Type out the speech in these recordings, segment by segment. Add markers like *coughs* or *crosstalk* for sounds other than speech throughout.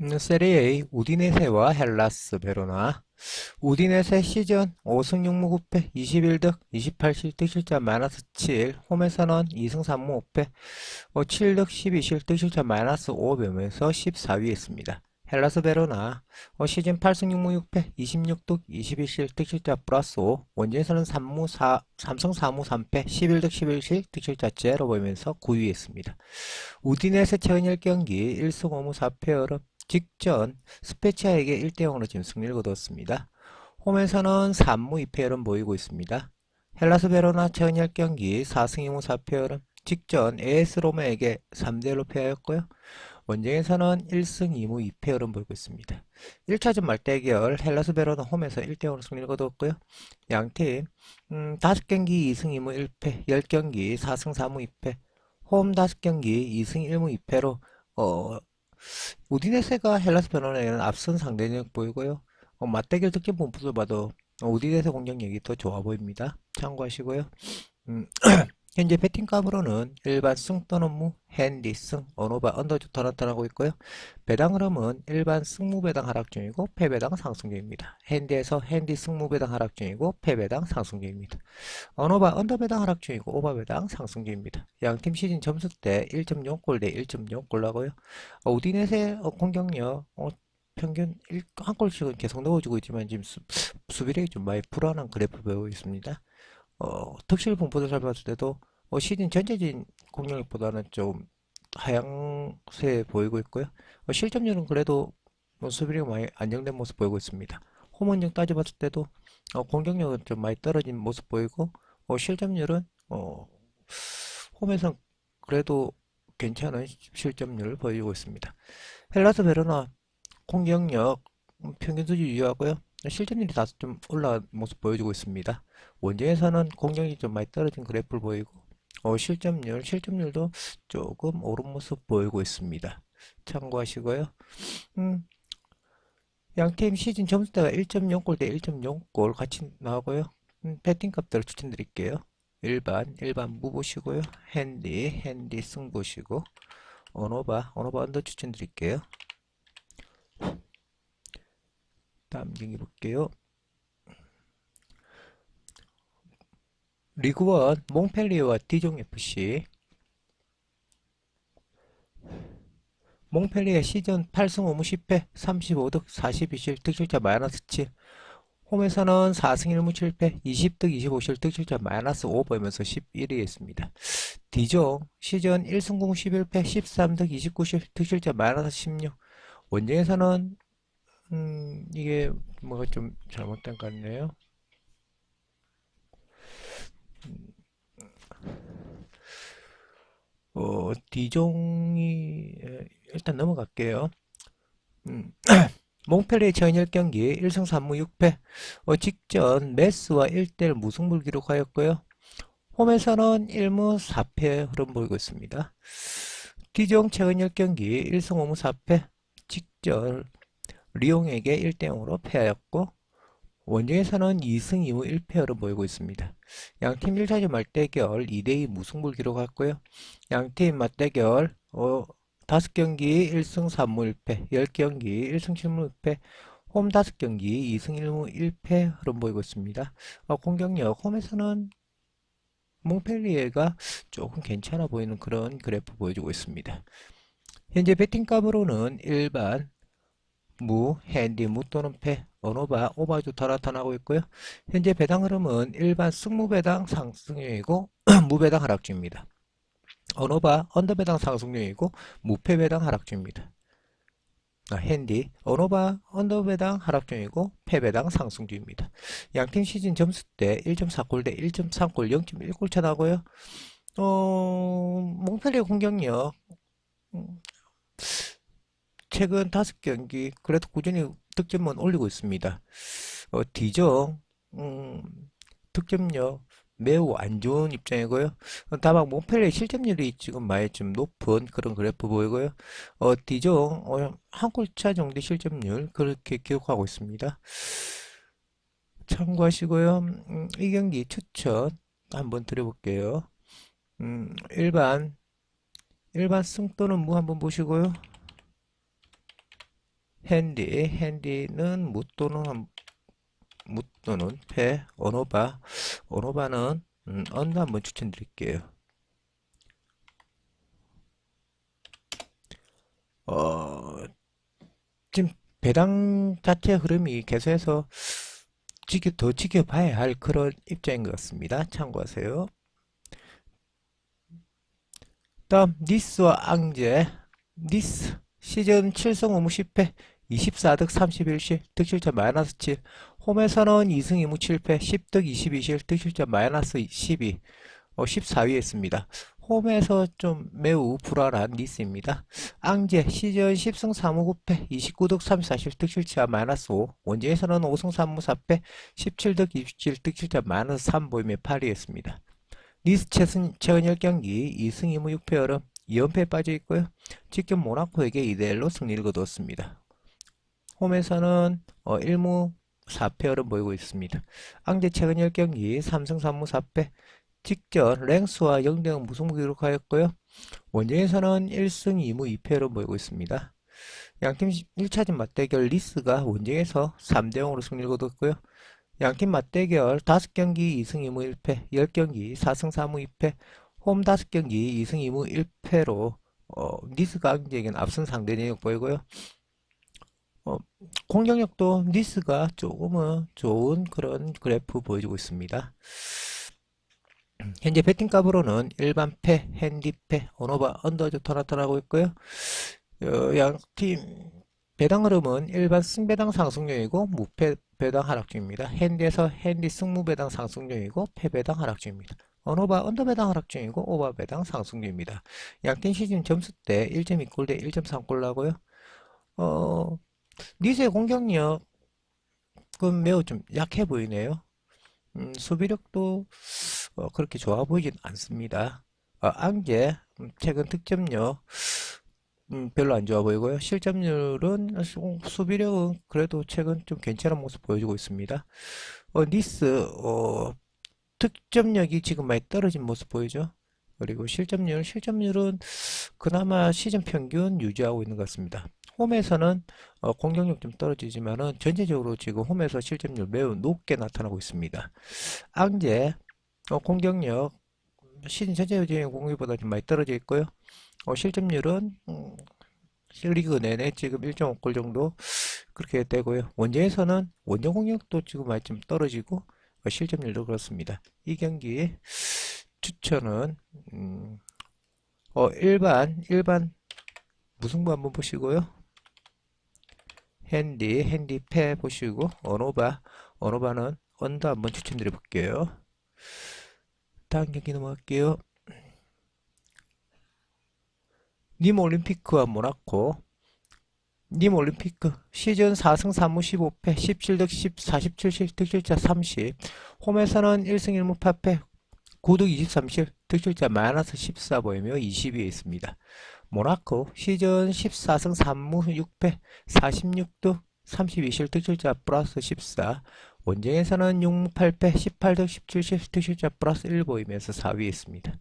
음, 세리에 우디네세와 헬라스 베로나 우디네세 시즌 5승 6무 9패 21득 28실 득 실점 마이너스 7 홈에서는 2승 3무 5패 어, 7득 12실 득 실점 마이너스 5 배면서 14위에 있습니다. 헬라스 베로나 어, 시즌 8승 6무 6패 26득 21실 득실자 플러스 5 원진에서는 3무 4, 3승 4무 3패 11득 11실 득실자 제로 보이면서 9위에 있습니다. 우디네세 최근 10경기 1승 5무 4패 직전 스페치아에게 1대0으로 지금 승리를 거뒀습니다. 홈에서는 3무 2패열은 보이고 있습니다. 헬라스 베로나 최근 10경기 4승 2무 4패열은 직전 AS 로마에게 3대1로 패하였고요. 원정에서는 1승 2무 2패열은 보이고 있습니다. 1차전 말대결 헬라스 베로나 홈에서 1대0으로 승리를 거뒀고요. 양팀 음, 5경기 2승 2무 1패, 10경기 4승 4무 2패, 홈 5경기 2승 1무 2패로 어, 우디네세가 헬라스 베로나에는 앞선 상대력 보이고요. 어, 맞대결 득점 분포를 봐도 우디네세 공격력이 더 좋아 보입니다. 참고하시고요. 음, *clears throat* 현재 배팅값으로는 일반 승 또는 무, 핸디 승, 언어바 언더주터 나타나고 있고요. 배당 흐름은 일반 승무 배당 하락 중이고 패배당 상승 중입니다. 핸디에서 핸디 승무 배당 하락 중이고 패배당 상승 중입니다. 언어바 언더 배당 하락 중이고 오바 배당 상승 중입니다. 양팀 시즌 점수 때 1.0골 대 1.0골 나고요. 어, 우디넷의 어, 공격력 어, 평균 1, 한 골씩은 계속 넣어주고 있지만 지금 수, 수비력이 좀 많이 불안한 그래프 보이고 있습니다. 어, 특실 분포도 살펴봤을 때도 어, 시즌 전체적인 공격력보다는 좀 하향세 보이고 있고요. 어, 실점률은 그래도 뭐 수비력이 많이 안정된 모습 보이고 있습니다. 홈원정 따져봤을 때도 어, 공격력은 좀 많이 떨어진 모습 보이고 어, 실점률은 어, 홈에선 그래도 괜찮은 실점률을 보이고 있습니다. 헬라스 베로나 공격력 음, 평균 수준 유지하고요. 실점률이 다소 좀 올라간 모습 보여주고 있습니다. 원정에서는 공격이 좀 많이 떨어진 그래프를 보이고 어, 실점률, 실점률도 조금 오른 모습 보이고 있습니다. 참고하시고요. 음, 양팀 시즌 점수대가 1.0골 대 1.0골 같이 나오고요. 음, 배팅 값들을 추천드릴게요. 일반, 일반 무 보시고요. 핸디, 핸디 승 보시고 언어바, 언어바 언더 추천드릴게요. 다음 경기 볼게요. 리그원 몽펠리에와 디종FC 몽펠리에 시즌 8승 5무 10패 35득 42실 득실자 마이너스 7 홈에서는 4승 1무 7패 20득 25실 득실자 마이너스 5 보이면서 11위에 있습니다. 디종 시즌 1승 9무 11패 13득 29실 득실자 마이너스 16 원정에서는 음 이게 뭐가 좀 잘못된 것 같네요. 어, 디종이 에, 일단 넘어갈게요. 음, 몽펠리의 전 10경기 1승 3무 6패 어, 직전 메스와 1대1 무승부를 기록하였고요. 홈에서는 1무 4패 흐름 보이고 있습니다. 디종 최근 10경기 1승 5무 4패 직전 리옹에게 1대0으로 패하였고 원정에서는 2승 2무 1패로 보이고 있습니다. 양팀 1차전 맞대결 2대2 무승부를 기록했고요. 양팀 맞대결 어, 5경기 1승 3무 1패, 10경기 1승 7무 1패, 홈 5경기 2승 1무 1패 흐름 보이고 있습니다. 어, 공격력 홈에서는 몽펠리에가 조금 괜찮아 보이는 그런 그래프 보여주고 있습니다. 현재 배팅값으로는 일반 무, 핸디, 무 또는 패, 언어바, 오바주타 나타나고 있고요. 현재 배당 흐름은 일반 승무배당 상승률이고 *clears throat* 무배당 하락 중입니다. 언어바, 언더배당 상승률이고 무패배당 하락 중입니다. 아, 핸디, 언어바, 언더배당 하락 중이고 패배당 상승 중입니다. 양팀 시즌 점수 때 1.4골 대 1.3골 0.1골 차 나고요. 어, 몽펠리의 공격력 음, 최근 다섯 경기 그래도 꾸준히 득점은 올리고 있습니다. 어, 디정 음, 득점력 매우 안 좋은 입장이고요. 어, 다만 몽펠레의 실점률이 지금 많이 좀 높은 그런 그래프 보이고요. 어, 디정 어, 한 골차 정도 실점률 그렇게 기록하고 있습니다. 참고하시고요. 음, 이 경기 추천 한번 드려볼게요. 음, 일반 일반 승 또는 무 한번 보시고요. 핸디, 핸디는 무 또는 한- 무 또는 패, 언어바, 언어바는 음, 언더 한번 추천드릴게요. 어, 지금 배당 자체 흐름이 계속해서 지켜, 더 지켜봐야 할 그런 입장인 것 같습니다. 참고하세요. 다음 니스와 앙제 니스 시즌 7승 5무 10패 24득 31실 득실점 마이너스 7 홈에서는 2승 2무 7패 10득 22실 득실점 마이너스 12 어, 14위에 있습니다. 홈에서 좀 매우 불안한 니스입니다. 앙제 시즌 10승 3무 9패 29득 34실 득실점 마이너스 5 원정에서는 5승 3무 4패 17득 27 득실점 마이너스 3 보이며 8위에 있습니다. 니스 최근, 최근 10경기 2승 2무 6패 얼음 2연패에 빠져 있고요. 직접 모나코에게 2대1로 승리를 거두었습니다. 홈에서는 어, 1무 4패 얼음 보이고 있습니다. 앙제 최근 10경기 3승 3무 4패 직전 랭스와 0대0 무승부 기록하였고요. 원정에서는 1승 2무 2패 얼음 보이고 있습니다. 양팀 1차전 맞대결 리스가 원정에서 3대0으로 승리를 거뒀고요. 양팀 맞대결 5경기 2승 2무 1패, 10경기 4승 4무 2패, 홈 5경기 2승 2무 1패로 어, 니스가 앙제에겐 앞선 상대 내역 보이고요. 어, 공격력도 니스가 조금은 좋은 그런 그래프 보여주고 있습니다. 현재 배팅 값으로는 일반 패, 핸디 패, 언어바, 언더조터 나타나고 있고요. 어, 양팀 배당 흐름은 일반 승배당 상승률이고 무패 배당 하락 중입니다. 핸디에서 핸디 승무 배당 상승 중이고 패 배당 하락 중입니다. 언어바 언더 배당 하락 중이고 오바 배당 상승 중입니다. 양팀 시즌 점수 때 1.2골 대 1.3골 나고요. 어, 니스의 공격력은 매우 좀 약해 보이네요. 음, 수비력도 어, 그렇게 좋아 보이진 않습니다. 어, 앙제 음, 최근 득점력 음, 별로 안 좋아 보이고요. 실점률은 수- 수비력은 그래도 최근 좀 괜찮은 모습 보여주고 있습니다. 어, 니스 어, 득점력이 지금 많이 떨어진 모습 보이죠? 그리고 실점률, 실점률은 그나마 시즌 평균 유지하고 있는 것 같습니다. 홈에서는 어, 공격력 좀 떨어지지만은 전체적으로 지금 홈에서 실점률 매우 높게 나타나고 있습니다. 앙제 어, 공격력 시즌 전체적인 공격보다 좀 많이 떨어져 있고요. 어, 실점률은 음, 리그 내내 지금 1.5골 정도 그렇게 되고요. 원정에서는 원정 공격도 지금 많이 좀 떨어지고 어, 실점률도 그렇습니다. 이 경기 추천은 음, 어, 일반 일반 무승부 한번 보시고요. 핸디 핸디 패 보시고 언어바 언어바는 언더 한번 추천드려 볼게요. 다음 경기 넘어갈게요. 님 올림피크와 모나코 님 올림피크 시즌 4승 3무 15패 17득 10 47실 득실자 30 홈에서는 1승 1무 8패 9득 23실 득실자 마이너스 14 보이며 20위에 있습니다. 모나코 시즌 14승 3무 6패 46득 32실 득실자 플러스 14 원정에서는 6무 8패 18득 17실 득실자 플러스 1 보이면서 4위에 있습니다.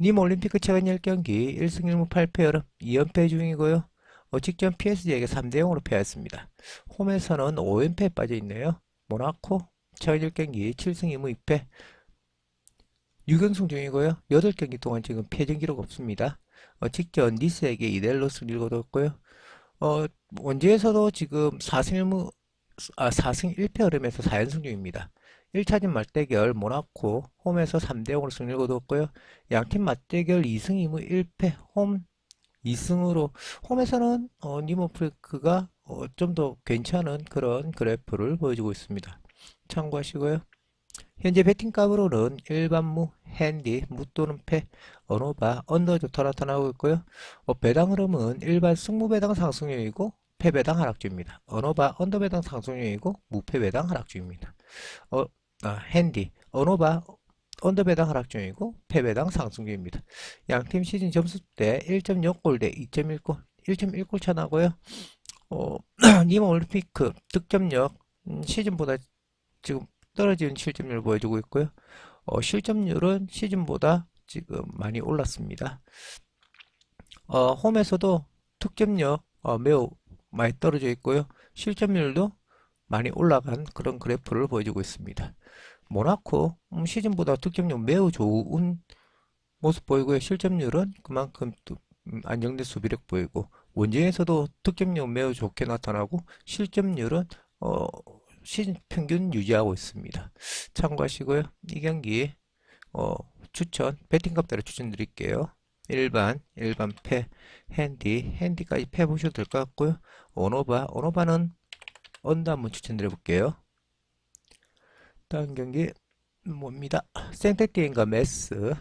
님 올림피크 최근 10경기 1승 1무 8패 여름 2연패 중이고요. 어, 직전 PSG에게 3대0으로 패했습니다. 홈에서는 5연패에 빠져 있네요. 모나코 최근 10경기 7승 2무 2패 6연승 중이고요. 8경기 동안 지금 패전 기록 없습니다. 어, 직전 니스에게 2대1로 승리를 거뒀고요. 어, 원주에서도 지금 4승 1무 아, 4승 1패 흐름에서 4연승 중입니다. 1차전 맞대결 모나코 홈에서 3대0으로 승리를 거뒀고요. 양팀 맞대결 2승 2무 1패 홈 2승으로 홈에서는 어, 니모프리크가 어, 좀 더 괜찮은 그런 그래프를 보여주고 있습니다. 참고하시고요. 현재 배팅값으로는 일반무, 핸디, 무 또는 패, 언어바, 언더조터 나타나고 있고요. 어, 배당 흐름은 일반 승무 배당 상승률이고 패 배당 하락주입니다. 언어바, 언더 배당 상승률이고 무패 배당 하락주입니다. 어, 아, 핸디, 언어바, 언더 배당 하락 중이고 패 배당 상승 중입니다. 양팀 시즌 점수 때 1.6골 대 2.1골, 1.1골 차 나고요. 어, *clears throat* 니마 올림피크 득점력 음, 시즌보다 지금 떨어지는 실점률을 보여주고 있고요. 어, 실점률은 시즌보다 지금 많이 올랐습니다. 어, 홈에서도 득점력 어, 매우 많이 떨어져 있고요. 실점률도 많이 올라간 그런 그래프를 보여주고 있습니다. 모나코 음, 시즌보다 득점력 매우 좋은 모습 보이고요. 실점률은 그만큼 또, 음, 안정된 수비력 보이고 원정에서도 득점력 매우 좋게 나타나고 실점률은 어, 시즌 평균 유지하고 있습니다. 참고하시고요. 이 경기 어, 추천 배팅값대로 추천드릴게요. 일반, 일반 패, 핸디, 핸디까지 패 보셔도 될 것 같고요. 오노바, 오노바는 언더 한번 추천드려 볼게요. 다음 경기 뭡니다. 생테티엔과 메스.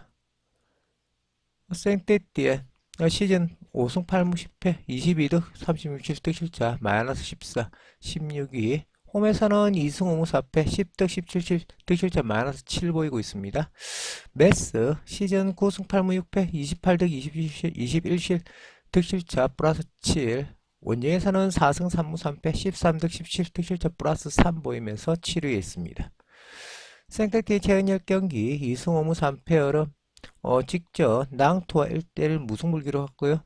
생테티엔 시즌 5승 8무 10패 22득 36득 실자 마이너스 14 16위 홈에서는 2승 5무 4패 10득 17 득실자 마이너스 7 보이고 있습니다. 메스 시즌 9승 8무 6패 28득 21실 21실 득실자 플러스 7 원정에서는 4승 3무 3패 13득 17 득실자 플러스 3 보이면서 7위에 있습니다. 생태티 최근 10경기 2승 5무 3패어로 어, 직전 낭토와 1대1 무승부를 기록했고요.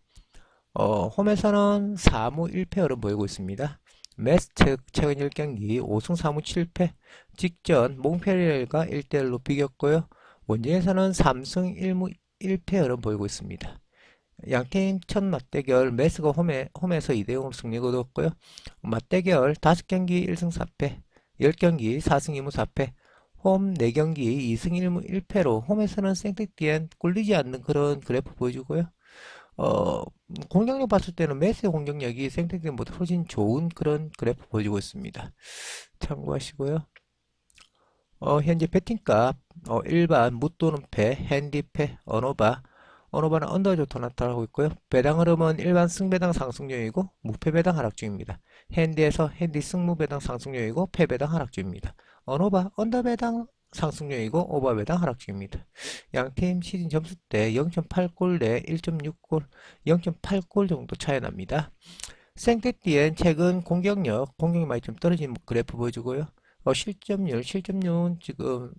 어, 홈에서는 4무 1패어로 보이고 있습니다. 메스 최근 10경기 5승 4무 7패 직전 몽페리엘과 1대1로 비겼고요. 원정에서는 3승 1무 1패어로 보이고 있습니다. 양팀 첫 맞대결 메스가 홈에, 홈에서 2대0으로 승리 거뒀고요. 맞대결 5경기 1승 4패 10경기 4승 2무 4패 홈 4경기 2승 1무 1패로 홈에서는 생텍디엔 꿀리지 않는 그런 그래프 보여주고요. 어, 공격력 봤을 때는 메스의 공격력이 생텍디엔보다 훨씬 좋은 그런 그래프 보여주고 있습니다. 참고하시고요. 어, 현재 배팅값 어, 일반 무또는 패, 핸디패, 언어바 언어바는 언더조터 나타나고 있고요. 배당 흐름은 일반 승배당 상승률이고 무패배당 하락 중입니다. 핸디에서 핸디 승무배당 상승률이고 패배당 하락 중입니다. 언어바 언더배당 상승률이고 오버배당 하락 중입니다. 양팀 시즌 점수 때 0.8골 대 1.6골, 0.8골 정도 차이 납니다. 생테띠엔 최근 공격력, 공격이 많이 좀 떨어진 그래프 보여주고요. 어, 실점률, 실점률은 지금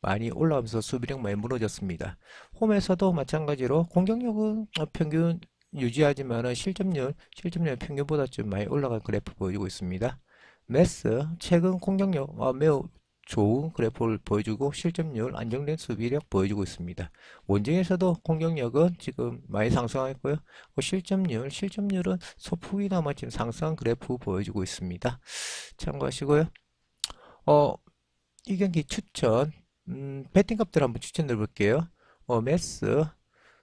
많이 올라오면서 수비력 많이 무너졌습니다. 홈에서도 마찬가지로 공격력은 어, 평균 유지하지만 실점률, 실점률 평균보다 좀 많이 올라간 그래프 보여주고 있습니다. 메스 최근 공격력 어, 매우 좋은 그래프를 보여주고 실점률 안정된 수비력 보여주고 있습니다. 원정에서도 공격력은 지금 많이 상승하였고요. 어, 실점률, 실점률은 소폭이나마 지금 상승한 그래프 보여주고 있습니다. 참고하시고요. 어, 이 경기 추천 음, 배팅값들 한번 추천해 볼게요. 어, 메스,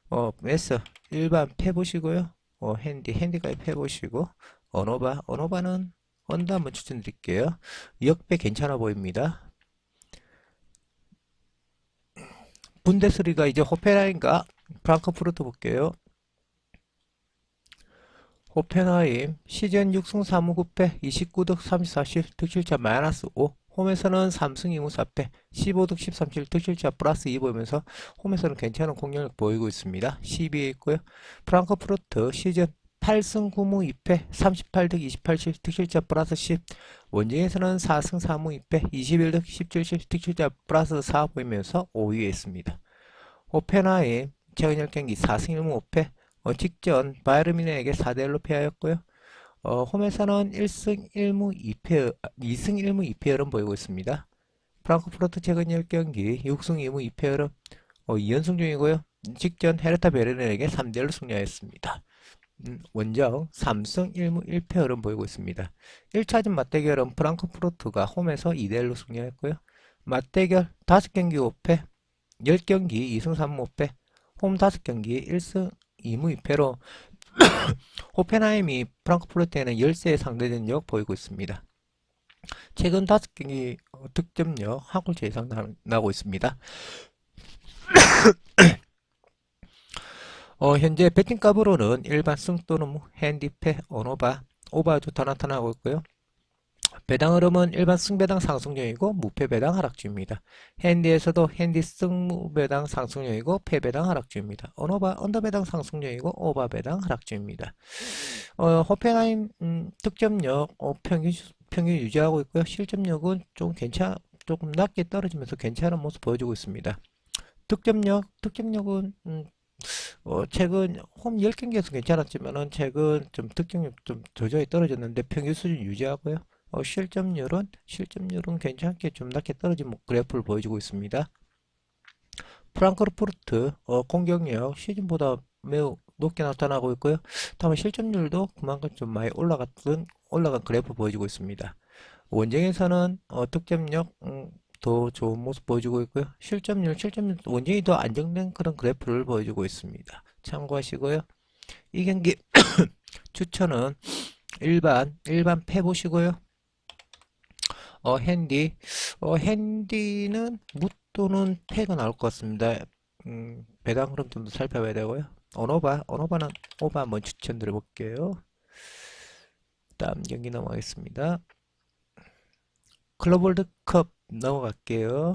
어, 메스 일반 패 보시고요. 어, 핸디, 핸디까지 패 보시고 언어바, 언어바는 언더 한번 추천드릴게요. 역배 괜찮아 보입니다. 분데스리가 이제 호펜하임과 프랑크푸르트 볼게요. 호펜하임 시즌 6승 3무 9패 29득 34실 득실차 마이너스 5 홈에서는 3승 2무 4패 15득 13실 득실차 플러스 2 보이면서 홈에서는 괜찮은 공격력 보이고 있습니다. 12에 있고요. 프랑크푸르트 시즌 8승 9무 2패 38득 28실 득실자 플러스 10 원정에서는 4승 4무 2패 21득 17실 득실자 플러스 4 보이면서 5위에 있습니다. 오페나의 최근 10경기 4승 1무 5패 어, 직전 바이르미네에게 4대1로 패하였고요. 어, 홈에서는 1승 1무 2패, 2승 1무 2패열은 보이고 있습니다. 프랑크푸르트 최근 10경기 6승 2무 2패열은 어, 2연승 중이고요. 직전 헤르타 베르넨에게 3대1로 승리하였습니다. 음, 원정 3승 1무 1패 흐름 보이고 있습니다. 1차전 맞대결은 프랑크푸르트가 홈에서 2대1로 승리했고요. 맞대결 5경기 5패, 10경기 2승 3무 5패, 홈 5경기 1승 2무 2패로 호펜하임이 프랑크푸르트에는 열세의 상대전력 보이고 있습니다. 최근 5경기 득점력 한 골차 이상 나고 있습니다. *coughs* *coughs* 어, 현재 배팅값으로는 일반 승 또는 뭐 핸디패, 언오바, 오바 좋다 나타나고 있고요. 배당 흐름은 일반 승배당 상승률이고 무패배당 하락주입니다. 핸디에서도 핸디 승무배당 상승률이고 패배당 하락주입니다. 언오바 언더배당 상승률이고 오바배당 하락주입니다. 어, 호펜하임 음, 득점력 어, 평균 평균 유지하고 있고요. 실점력은 좀 괜찮 조금 낮게 떨어지면서 괜찮은 모습 보여주고 있습니다. 득점력 득점력은 음, 어, 최근 홈 10경기에서 괜찮았지만은 최근 좀 득점력 좀 저조히 떨어졌는데 평균 수준 유지하고요. 어, 실점률은 실점률은 괜찮게 좀 낮게 떨어진 뭐 그래프를 보여주고 있습니다. 프랑크푸르트 어, 공격력 시즌보다 매우 높게 나타나고 있고요. 다만 실점률도 그만큼 좀 많이 올라갔던 올라간 그래프 보여주고 있습니다. 원정에서는 어, 득점력 음, 더 좋은 모습 보여주고 있고요. 실점률, 실점률 원정이 더 안정된 그런 그래프를 보여주고 있습니다. 참고하시고요. 이 경기 *coughs* 추천은 일반 일반 패 보시고요. 어 핸디 어 핸디는 무 또는 패가 나올 것 같습니다. 음, 배당 흐름 좀 더 살펴봐야 되고요. 언어바 언어바는 오바 한번 추천드려 볼게요. 다음 경기 넘어가겠습니다. 클럽 월드컵 넘어갈게요.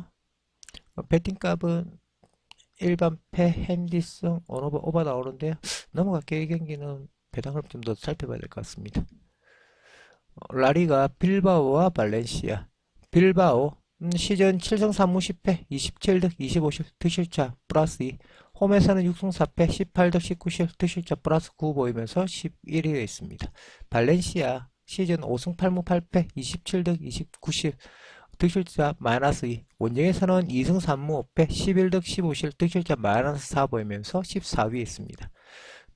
어, 배팅 값은 일반 패, 핸디성, 언어바, 오바 나오는데요. 넘어갈게요. 이 경기는 배당 흐름 좀더 살펴봐야 될 것 같습니다. 어, 라리가 빌바오와 발렌시아. 빌바오 음, 시즌 7승 3무 10패 27득 25실 득실차 플러스 2 홈에서는 6승 4패 18득 19실 득실차 플러스 9 보이면서 11위에 있습니다. 발렌시아 시즌 5승 8무 8패 27득 29실 득실차 마이너스 2 원정에서는 2승 3무 5패 11득 15실 득실차 마이너스 4 보이면서 14위에 있습니다.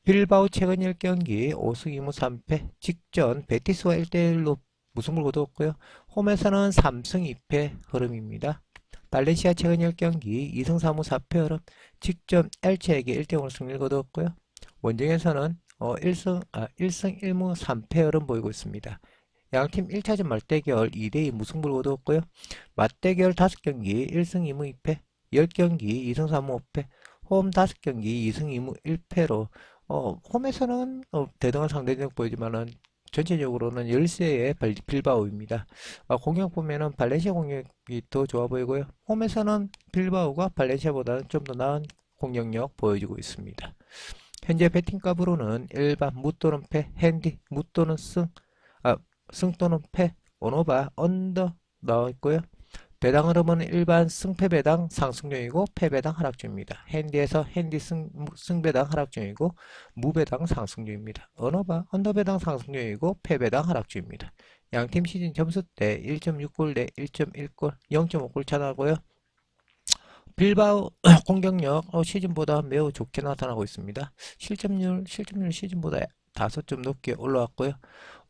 빌바오 최근 1경기 5승 2무 3패 직전 베티스와 1대1로 무승부를 거두었고요. 홈에서는 3승 2패 흐름입니다. 발렌시아 최근 10경기 2승 3무 4패 흐름 직전 엘체에게 1대0으로 승리를 거두었고요. 원정에서는 어, 1승, 아, 1승 1무 3패 흐름 보이고 있습니다. 양팀 1차전 말대결 2대2 무승부를 거두었고요. 맞대결 5경기 1승 2무 2패 10경기 2승 3무 5패 홈 5경기 2승 2무 1패로 어, 홈에서는 어, 대등한 상대적 보이지만은 전체적으로는 열세의 발- 빌바오입니다. 어, 공격 보면은 발렌시아 공격이 더 좋아 보이고요. 홈에서는 빌바오가 발렌시아보다는 좀 더 나은 공격력 보여주고 있습니다. 현재 배팅값으로는 일반 무 또는 패, 핸디, 무 또는 승, 아, 승 또는 패, 원오바, 언더 나와 있고요. 배당 흐름은 일반 승패 배당 상승률이고 패 배당 하락 중입니다. 핸디에서 핸디 승, 무- 승배당 하락 중이고 무배당 상승률입니다. 언어바 언더 배당 상승률이고 패 배당 하락 중입니다. 양팀 시즌 점수 대 1.6골 대 1.1골 0.5골 차나고요. 빌바오 *clears throat* 공격력 어, 시즌보다 매우 좋게 나타나고 있습니다. 실점률 실점률 시즌보다 다소 좀 높게 올라왔고요.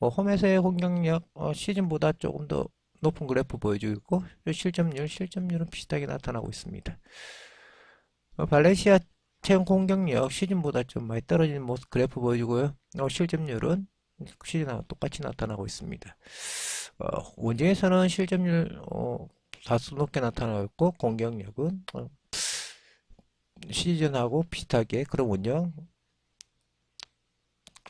어, 홈에서의 공격력 어, 시즌보다 조금 더 높은 그래프 보여주고 있고 실점률 실점률은 비슷하게 나타나고 있습니다. 어, 발렌시아 체험 공격력 시즌보다 좀 많이 떨어지는 모습 그래프 보여주고요. 어, 실점률은 시즌하고 똑같이 나타나고 있습니다. 어, 원정에서는 실점률 어, 다소 높게 나타나고 있고 공격력은 어, 시즌하고 비슷하게 그런 원정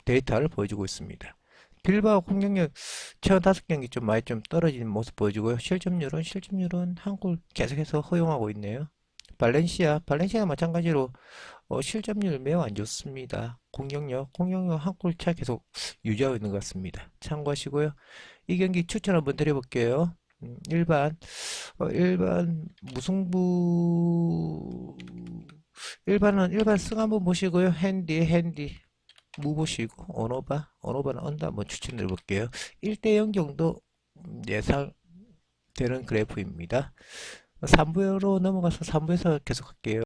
데이터를 보여주고 있습니다. 빌바오 공격력 최근 다섯 경기 좀 많이 좀 떨어지는 모습 보여주고요. 실점률은 실점률은 한골 계속해서 허용하고 있네요. 발렌시아 발렌시아 마찬가지로 어, 실점률 매우 안 좋습니다. 공격력 공격력 한 골 차 계속 유지하고 있는 것 같습니다. 참고하시고요. 이 경기 추천 한번 드려볼게요. 음, 일반 어, 일반 무승부 일반은 일반 승 한번 보시고요. 핸디 핸디 무 보시고 언어바 언어바는 언더 한번 추천해 볼게요. 1대0 정도 예상되는 그래프입니다. 3부로 넘어가서 3부에서 계속 할게요